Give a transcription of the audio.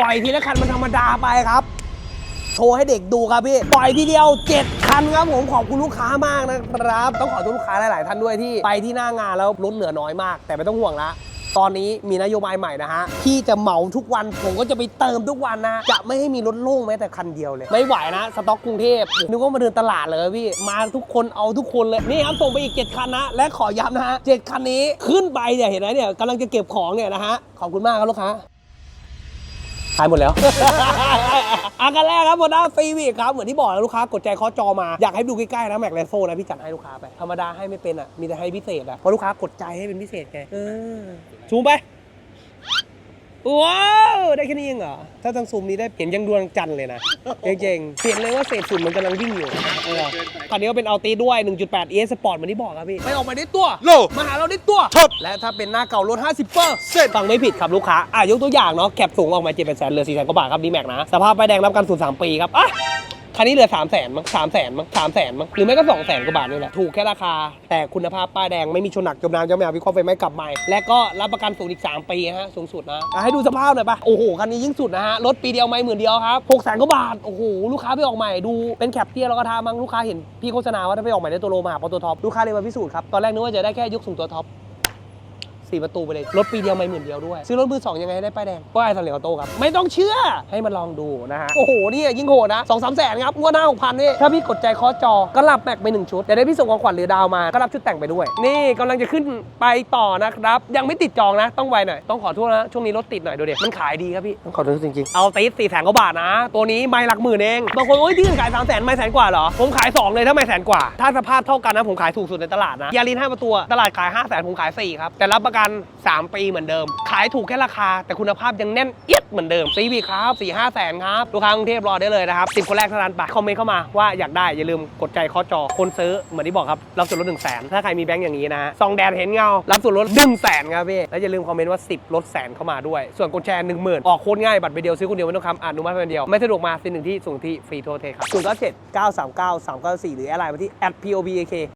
ปล่อยทีละคันมันธรรมดาไปครับ โชว์ให้เด็กดูครับพี่ ปล่อยทีเดียว 7 คันครับผมขอบคุณลูกค้ามากนะครับ ต้องขอบคุณลูกค้าหลาย ๆ ท่านด้วยที่ไปที่หน้างานแล้วลดเหลือน้อยมาก แต่ไม่ต้องห่วงละตอนนี้มีนโยบายใหม่นะฮะพี่จะเหมาทุกวันผมก็จะไปเติมทุกวันนะ จะไม่ให้มีรถโล่งแม้แต่คันเดียวเลย ไม่ไหวนะ สต็อกกรุงเทพนึกว่ามาเดินตลาดเลยพี่ มาทุกคนเอาทุกคนเลย นี่ครับส่งไปอีก 7 คันนะ และขอย้ำนะฮะ7คันนี้ขึ้นไปเนี่ยเห็นไหมเนี่ยกำลังจะเก็บของเนี่ยนะฮะ ขอบคุณมากครับลูกค้า ขายหมดแล้วอากันแรกครับโมด้าฟรีวีครับ เหมือนที่บอกแล้วลูกค้ากดใจเคอจอมา อยากให้ดูใกล้ๆนะแม็กแลนโซนะพี่จัดให้ลูกค้าไป ธรรมดาให้ไม่เป็นอะ มีแต่ให้พิเศษอะเพราะลูกค้ากดใจให้เป็นพิเศษไงเออซูไป ว้าวได้แค่นี้เองเหรอ ถ้าทางซูมนี้ได้เห็นยังดวงจันทร์เลยนะจริงๆเห็นเลยว่าเศษฝุ่นมันกำลังวิ่งอยู่เออคันนี้ก็เป็นอัลตีด้วย 1.8 ES Sport เหมือนที่บอกครับพี่ไม่ออกมาได้ตัวโลมาหาเราได้ตัวครับและถ้าเป็นหน้าเก่าลด50เปอร์เสร็จฟังไม่ผิดครับลูกค้าอะยกตัวอย่างเนาะแคปสูงออกมา7 8แสนเหลือ4แสนกว่าบาทครับดีแม็กนะสภาพป้ายแดงรับการสูน3ปีครับอะ คันนี้เหลือ3 0 0แสนมั้ง3 0 0แสนมั้ง3 0 0แสนมั้งหรือไม่ก็2 0 0แสนกว่าบาทนี่แหละ ถูกแค่ราคา แต่คุณภาพป้ายแดงไม่มีชนหนักจมน้ำจมแมววิเคราไฟไหม้กลับใหม่ และก็รับประกันสูงอีก 3 ปีฮะ สูงสุดนะอะให้ดูสภาพหน่อยปะโอ้โห คันนี้ยิ่งสุดนะฮะ รถปีเดียวไม่หมื่นเดียวครับ6แสนกว่าบาท โอ้โห ลูกค้าไปออกใหม่ดู เป็นแคปเทียร์แล้วก็ทามั้งลูกค้าเห็นพี่โฆษณาว่าถ้าไปออกใหม่ได้ตัวโลมาหาปอตัวท็อป ลูกค้าเลยมาพิสูจน์ครับ ตอนแรกนึกว่าจะได้แค่ยกสูงตัวท็อป สี่ประตูไปเลย รถปีเดียวไม่หมื่นเดียวด้วย ซื้อรถมือสองยังไงให้ได้ป้ายแดงป้ายสันเหลียวโตครับ ไม่ต้องเชื่อให้มันลองดูนะฮะ โอ้โห นี่ยิ่งโหดนะสองสามแสนครับงวดหน้าหกพันนี่ ถ้าพี่กดใจเคอจอ ก็รับแม็กไปหนึ่งชุดเดี๋ยวได้พี่ส่งของขวัญหรือดาวมา ก็รับชุดแต่งไปด้วย นี่กำลังจะขึ้นไปต่อนะครับ ยังไม่ติดจองนะ ต้องไวหน่อย ต้องขอโทษนะ ช่วงนี้รถติดหน่อยดูเด็มันขายดีครับพี่ต้องขอโทษจริงๆ เอาตีสี่แสนกว่าบาทนะ ตัวนี้ไม่หลักหมื่นเอง บางคนโอ้ยที่อื่นขายสามแสนไม่แสนกว่าเหรอ ผมขายสองเลยถ้าไม่แสนกว่า ถ้าสภาพเท่ากันนะผมขายถูกสุดในตลาดนะยาลินห้าประตูตลาดขาย5 0 0แสนผมขาย4ครับแต่รับประกัน 3 ปีเหมือนเดิม ขายถูกแค่ราคา แต่คุณภาพยังแน่นเอียดเหมือนเดิมซีวีครับ4 5แสนครับ ลูกค้ากรุงเทพรอได้เลยนะครับ10คนแรกเท่านั้นไปคอมเมนต์เข้ามาว่าอยากได้ อย่าลืมกดใจเคอจอคนซื้อเหมือนที่บอกครับรับส่วนลด1 0 0 0 0แสนถ้าใครมีแบงค์อย่างนี้นะฮะซองแดนเห็นเงารับส่วนลด1 0 0 0 0แสนครับพี่แล้วอย่าลืมคอมเมนต์ว่า 10ลดแสนเข้ามาด้วย ส่วนกดแชร์1 0,000ออกโคตรง่ายบัตรใบเดียวซื้อคนเดียวไม่ต้องคำอนุมัติคนเดียวไม่สะดวกมาซื้อหนึ่งที่ส่งที่ฟรีโทรเทครับ0 9 7 9 3 9 3 9 4หรือแอดไลน์มาที่ @pobak